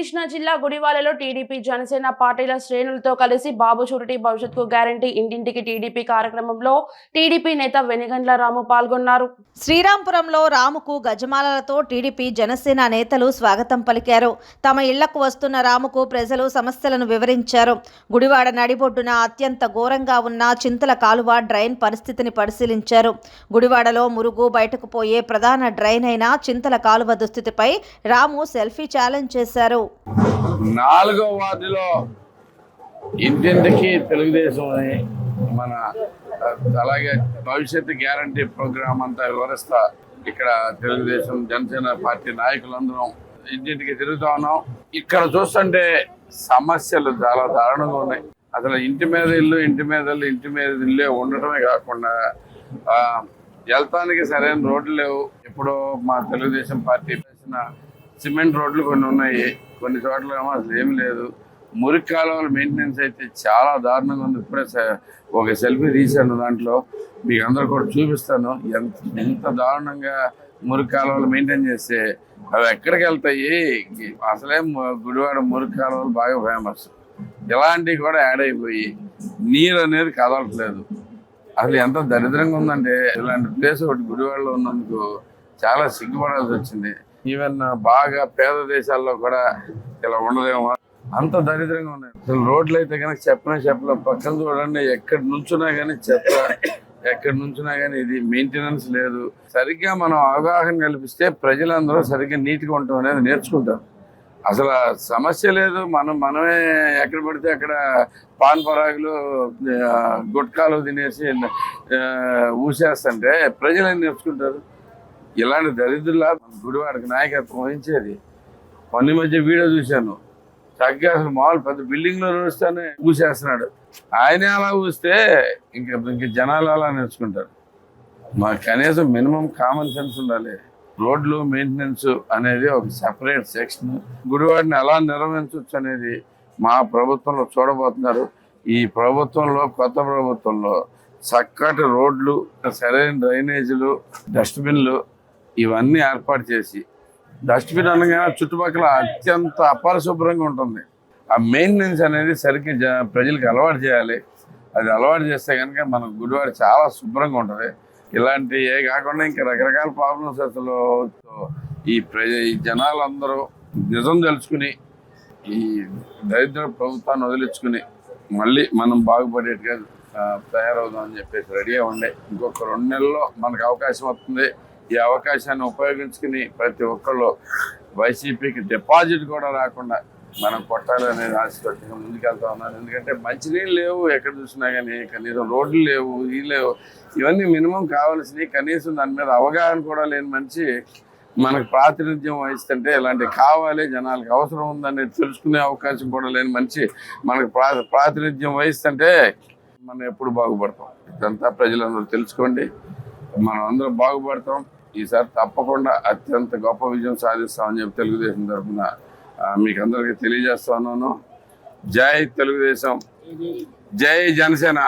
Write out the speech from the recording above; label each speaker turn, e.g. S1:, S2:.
S1: కృష్ణా జిల్లా గుడివాడలో టీడీపీ జనసేన పార్టీల శ్రేణులతో కలిసి బాబు షూరిటీ భవిష్యత్తుకు గ్యారంటీ ఇంటింటికి టీడీపీ కార్యక్రమంలో టీడీపీ నేత వెనిగండ్ల రాము పాల్గొన్నారు.
S2: శ్రీరాంపురంలో రాముకు గజమాలలతో టీడీపీ జనసేన నేతలు స్వాగతం పలికారు. తమ ఇళ్ళకు వస్తున్న రాముకు ప్రజలు సమస్యలను వివరించారు. గుడివాడ నడిబొడ్డున అత్యంత ఘోరంగా ఉన్న చింతల కాలువ డ్రైన్ పరిస్థితిని పరిశీలించారు. గుడివాడలో మురుగు బయటకు పోయే ప్రధాన డ్రైన్ అయిన చింతల కాలువ దుస్థితిపై రాము సెల్ఫీ ఛాలెంజ్ చేశారు.
S3: నాలుగో వార్డులో ఇంటింటికి తెలుగుదేశం అని మన అలాగే భవిష్యత్తు గ్యారంటీ ప్రోగ్రామ్ అంతా వివరిస్తా. ఇక్కడ తెలుగుదేశం జనసేన పార్టీ నాయకులందరం ఇంటింటికి తిరుగుతా ఉన్నాం. ఇక్కడ చూస్తుంటే సమస్యలు చాలా దారుణంగా ఉన్నాయి. అసలు ఇంటి మీద ఇల్లు ఇంటి మీద ఇల్లు ఇంటి మీద ఇల్లే ఉండటమే కాకుండా వెళ్తానికి సరైన రోడ్లు లేవు. ఇప్పుడు మా తెలుగుదేశం పార్టీ చేసిన సిమెంట్ రోడ్లు కొన్ని ఉన్నాయి. కొన్ని చోట్ల ఏమో అసలు ఏం లేదు. మురికి కాలువల మెయింటెనెన్స్ అయితే చాలా దారుణంగా ఉంది. ఇప్పుడే ఒక సెల్ఫీ తీశాను దాంట్లో. మీకు అందరు కూడా చూపిస్తాను. ఎంత ఎంత దారుణంగా మురికి కాలువలు మెయింటైన్ చేస్తే అవి ఎక్కడికి వెళ్తాయి? అసలే గుడివాడ మురికి కాలువలు బాగా ఫేమస్ ఇలాంటివి కూడా యాడ్ అయిపోయి నీరు అనేది కదలట్లేదు. అసలు ఎంత దరిద్రంగా ఉందంటే ఇలాంటి ప్లేస్ ఒకటి గుడివాడలో ఉన్నందుకు చాలా సిగ్గుపడాల్సి వచ్చింది. ఈవెన్ బాగా పేద దేశాల్లో కూడా ఇలా ఉండదేమో. అంత దరిద్రంగా ఉన్నాయి. అసలు రోడ్లు అయితే కనుక చెప్పనే చెప్పలే. పక్కన చూడండి ఎక్కడ నుంచున్నా కానీ చెత్త ఎక్కడ నుంచున్నా కానీ ఇది మెయింటెనెన్స్ లేదు. సరిగ్గా మనం అవగాహన కల్పిస్తే ప్రజలందరూ సరిగ్గా నీట్గా ఉండటం అనేది నేర్చుకుంటారు. అసలు సమస్య లేదు. మనం మనమే ఎక్కడ పడితే అక్కడ పాన్ పరాగులు గుట్కాలు తినేసి ఊసేస్తుంటే ప్రజలు ఏం నేర్చుకుంటారు? ఇలాంటి దరిద్రుల గుడివాడికి నాయకత్వం వహించేది. మొన్న మధ్య వీడియో చూశాను. చక్కగా అసలు మామూలు పెద్ద బిల్డింగ్లో నడుస్తానే ఊసేస్తున్నాడు. ఆయన అలా ఊస్తే ఇంకా ఇంక జనాలు అలా నేర్చుకుంటారు. మా కనీసం మినిమం కామన్ సెన్స్ ఉండాలి. రోడ్లు మెయింటెనెన్స్ అనేది ఒక సెపరేట్ సెక్షన్ గుడివాడిని ఎలా నిర్వహించవచ్చు అనేది మా ప్రభుత్వంలో చూడబోతున్నారు. ఈ ప్రభుత్వంలో కొత్త ప్రభుత్వంలో చక్కటి రోడ్లు సరైన డ్రైనేజీలు డస్ట్బిన్లు ఇవన్నీ ఏర్పాటు చేసి డస్ట్బిన్ అనగానే చుట్టుపక్కల అత్యంత అపరిశుభ్రంగా ఉంటుంది. ఆ మెయింటెనెన్స్ అనేది సరిగ్గా జ- ప్రజలకు అలవాటు చేయాలి. అది అలవాటు చేస్తే కనుక మన గుడివాడ చాలా శుభ్రంగా ఉంటుంది. ఇలాంటి ఏ కాకుండా ఇంకా రకరకాల ప్రాబ్లమ్స్ అసలు ఈ ప్రజ ఈ జనాలందరూ నిజం తెలుసుకుని ఈ దరిద్ర ప్రభుత్వాన్ని వదిలించుకుని మళ్ళీ మనం బాగుపడేట్టుగా తయారవుదామని తయారవుదాం అని చెప్పేసి రెడీగా ఉండే ఇంకొక రెండు నెలల్లో మనకు అవకాశం వస్తుంది. ఈ అవకాశాన్ని ఉపయోగించుకుని ప్రతి ఒక్కళ్ళు వైసీపీకి డిపాజిట్ కూడా రాకుండా మనం కొట్టాలనే అనేది ముందుకెళ్తా ఉన్నాను ఎందుకంటే మంచినీళ్ళు లేవు ఎక్కడ చూసినా కానీ కనీసం రోడ్లు లేవు ఇవి లేవు. ఇవన్నీ మినిమం కావాల్సినవి కనీసం దాని మీద అవగాహన కూడా లేని మనిషి మనకు ప్రాతినిధ్యం వహిస్తుంటే ఇలాంటి కావాలి జనాలకు అవసరం ఉందనేది తెలుసుకునే అవకాశం కూడా లేని మనిషి మనకు ప్రా ప్రాతినిధ్యం వహిస్తుంటే మనం ఎప్పుడు బాగుపడతాం. ఇదంతా ప్రజలందరూ తెలుసుకోండి. మనం అందరం బాగుపడతాం. ఈసారి తప్పకుండా అత్యంత గొప్ప విజయం సాధిస్తామని చెప్పి తెలుగుదేశం తరఫున మీకు అందరికీ తెలియజేస్తా ఉన్నాను. జై తెలుగుదేశం. జై జనసేన.